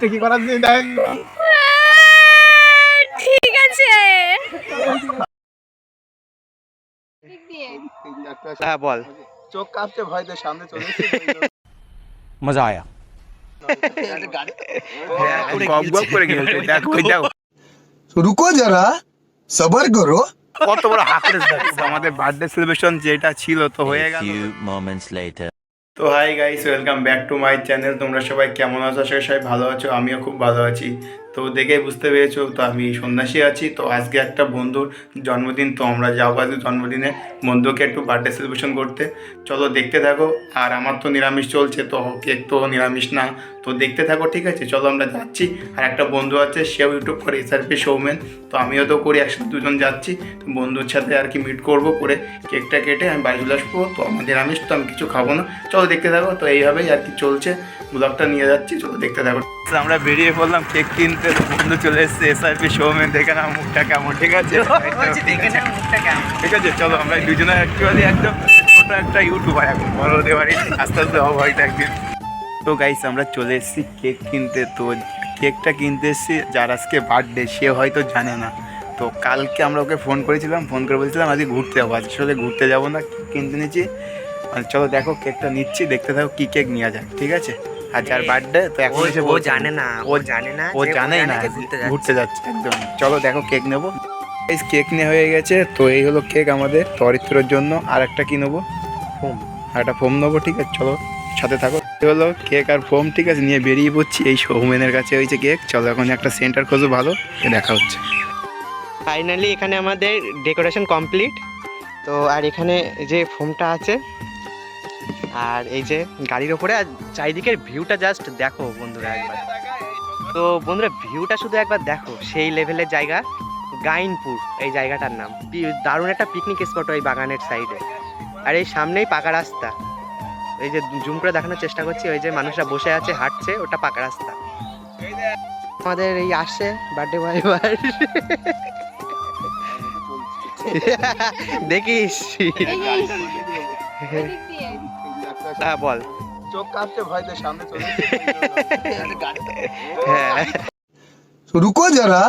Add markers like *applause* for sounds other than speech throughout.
লাস্টে কি করার দিন? হ্যাঁ, ঠিক আছে। হ্যাঁ বল। চোখ ভয় দে সামনে চলে মজা আয়া। হ্যাঁ, *laughs* যারা সবার করো। কত বড় আমাদের বার্থডে সেলিব্রেশন যেটা ছিল তো হয়ে গেল। তো hi guys welcome back to my channel তোমরা সবাই কেমন আছো? সবাই ভালো আছো, আমিও খুব ভালো আছি। তো দেখে বুঝতে পেরেছ, তো আমি সন্ন্যাসী আছি। তো আজকে একটা বন্ধুর জন্মদিন, তো আমরা যাব আজকে জন্মদিনে বন্ধুকে একটু বার্থডে সেলিব্রেশন করতে। চলো দেখতে থাকো, আর আমার তো নিরামিষ চলছে, তো কেক তো নিরামিষ না। তো দেখতে থাকো, ঠিক আছে? চলো আমরা যাচ্ছি। আর একটা বন্ধু আছে, সেও ইউটিউব করে এসআরপি সৌমেন তো আমিও তো করি, একসাথে দুজন যাচ্ছি। বন্ধুর সাথে আর কি মিট করব, করে কেকটা কেটে আমি বাড়ি চলে আসব। তো আমার নিরামিষ, তো আমি কিছু খাব না। চলো দেখতে থাকো, তো এইভাবেই আর কি চলছে। ব্লগটা নিয়ে যাচ্ছি, চলো দেখতে থাকো। আমরা বেরিয়ে পড়লাম কেক কিনতে বন্ধু চলে এসছে এসআরপি শোমেন দেখে না মুখটা কেমন ঠিক আছে? ঠিক আছে চলো আমরা দুজনে অ্যাকচুয়ালি একদম ছোটো একটা ইউটিউবার এখন বড় হতে পারি আস্তে আস্তে হব হয়তো একদিন তো গাইস আমরা চলে এসেছি কেক কিনতে তো কেকটা কিনতে এসেছি যার আজকে বার্থডে সে হয়তো জানে না। তো কালকে আমরা ওকে ফোন করেছিলাম ফোন করে বলছিলাম আজকে ঘুরতে যাব আজকে আসলে ঘুরতে যাব না কিনতে নিচ্ছি। আর চলো দেখো কেকটা নিচ্ছি দেখতে থাকো কী কেক নেওয়া যায় ঠিক আছে? আর যার বার্থডে তো এখন এসে ও জানে না ও জানে না ও যে জানেই না ঘুরতে যাচ্ছে। একদম। চলো দেখো কেক নেব। এই কেক নেওয়া হয়ে গেছে তো এই হলো কেক আমাদের চরিত্রের জন্য। আর একটা কি নেব? ফোম। আর একটা ফোম নেব ঠিক আছে চলো সাথে থাকো। এই হলো কেক আর ফোম ঠিক আছে নিয়ে বেরিয়ে পড়ছি। এই সৌমেনের কাছে হয়েছে কেক চলো এখন একটা সেন্টার খোঁজো ভালো? দেখা হচ্ছে। ফাইনালি এখানে আমাদের ডেকোরেশন কমপ্লিট তো আর এখানে যে ফোমটা আছে আর এই যে গাড়ির ওপরে আর চারিদিকের ভিউটা জাস্ট দেখো বন্ধুরা একবার। তো বন্ধুরা ভিউটা শুধু একবার দেখো সেই লেভেলের জায়গা গাইনপুর এই জায়গাটার নাম। দারুণ একটা পিকনিক স্পট ওই বাগানের সাইডে আর এই সামনেই পাকা রাস্তা। এই যে জুম করে দেখানোর চেষ্টা করছি ওই যে মানুষরা বসে আছে হাঁটছে ওটা পাকা রাস্তা। আমাদের এই আসছে বার্থডে বয় এবার। *laughs* *laughs* দেখিস। হ্যাঁ বল। চোখ সামনে চলে হ্যাঁ। রুকো যারা।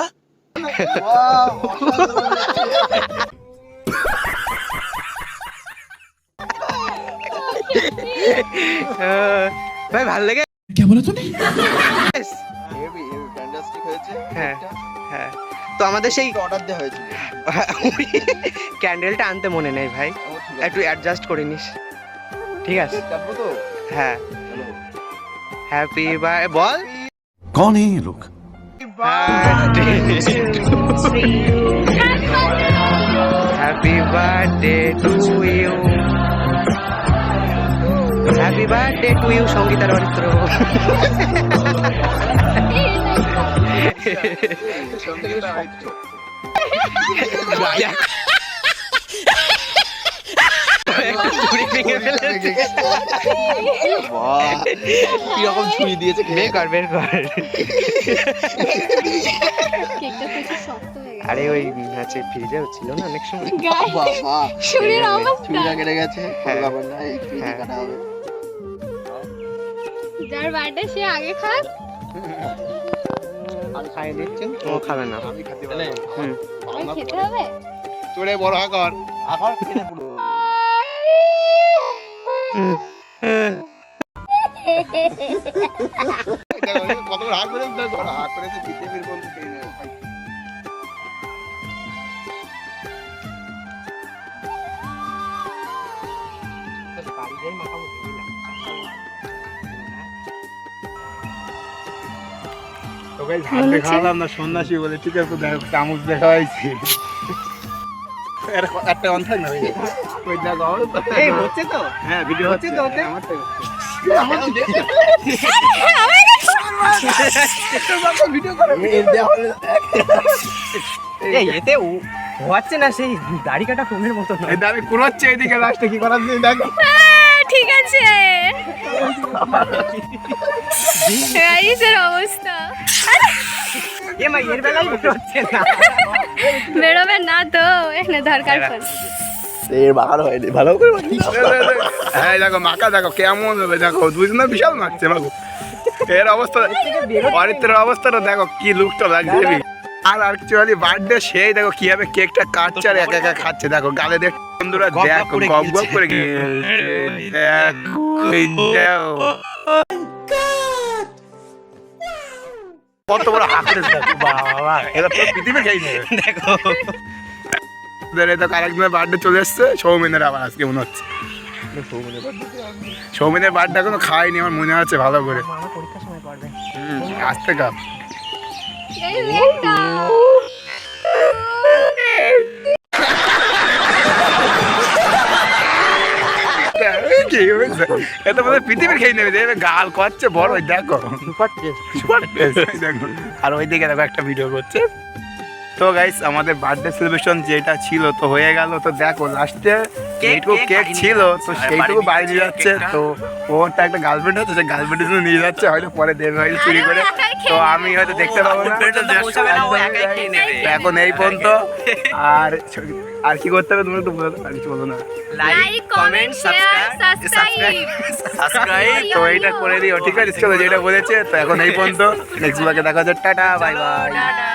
ভাই ভালো লাগে কে বলে তুমি? হ্যাঁ, হ্যাঁ। তো আমাদের সেই অর্ডার দেওয়া হয়েছিল। *laughs* ক্যান্ডেলটা আনতে মনে নেই ভাই। একটু অ্যাডজাস্ট করে নিস। ঠিক আছে? হ্যাঁ। হ্যাপি বাই বল। কোন এই লোক happy birthday to you happy birthday to you সঙ্গীতার রত্র একটা ভেঙে ফেলেছে। কীরকম দিয়েছে বের কর বের কর আরে ওই আছে ফ্রিজে ছিল না অনেক সময় বাবা শরীর অবস্থা চুরিটা কেটে গেছে হ্যাঁ। না এই হ্যাঁ। কাটা হবে যার বার্থডে সে আগে খাক আমি খাই দিচ্ছি ও খাবে না আমি খেতে পারব হুম খেতে হবে চড়ে বড় হাকর হাকর কিনে পুরো *laughs* কত না সন্ন্যাসী বলে ঠিক আছে চামচ দেখা হয়েছে একটা অন থাক না দেখো এই হচ্ছে তো? হ্যাঁ ভিডিও হচ্ছে হচ্ছে। তো ওতে? আমার তো এতে ও- হচ্ছে না সেই দাড়ি কাটা ফোনের মতো দাবি কুড়াচ্ছে এদিকে লাস্টে কি করার দেখ। ঠিক আছে। অবস্থা। এ মা এর বেলায় হচ্ছে না। বেরোবে না তো এখানে দরকার এর বাগার হয়নি ভালো করে হ্যাঁ দেখো মাকা দেখো কেমন হবে দেখো দুই না বিশাল মারছে বাবু এর অবস্থা অরিত্রের অবস্থাটা দেখো কি লুকটা লাগছে হেবি। আর অ্যাকচুয়ালি বার্থডে সেই দেখো কীভাবে কেকটা কাটছে আর একা একা খাচ্ছে দেখো গালে দেখ বন্ধুরা গপ গপ দেখো করে গপ গপ। করে কত বড় হাঁকড়ে দেখো বাবা এটা পুরো পৃথিবী খেয়ে নেবে। দেখো। এই দেখো আরেকজনের বার্থডে চলে এসছে সৌমেনের আবার আজকে মনে হচ্ছে। সৌমেনের বার্থডে এখনও খাইনি আমার মনে আছে ভালো করে। আসতে কাপ কি হয়েছে? পৃথিবীর খেয়ে নেবে দেখবে গাল করছে বড় ওই দেখো সুপার টেস্ট সুপার দেখো। আর ওই দিকে দেখো একটা ভিডিও করছে। তো গাইস আমাদের বার্থডে সেলিব্রেশন যেটা ছিল তো হয়ে গেল। তো দেখো লাস্টে এইটুকু কেক ছিল তো সেইটুকু বাড়ি নিয়ে যাচ্ছে। তো ওর তো একটা গার্লফ্রেন্ড আছে সে গার্লফ্রেন্ডের জন্য নিয়ে যাচ্ছে হয়তো পরে দেবে হয়তো চুরি করে। তো আমি হয়তো দেখতে পাবো না। এখন এই পর্যন্ত আর আর কি করতে হবে তুমি একটু বলো আর কিছু বলো না। Comment, share, subscribe. সাবস্ক্রাইব তো এইটা করে দিও ঠিক আছে? চলো যেটা বলেছে তো এখন এই পর্যন্ত। নেক্সট ব্লগে দেখা যাচ্ছে টাটা বাই বাই টাটা।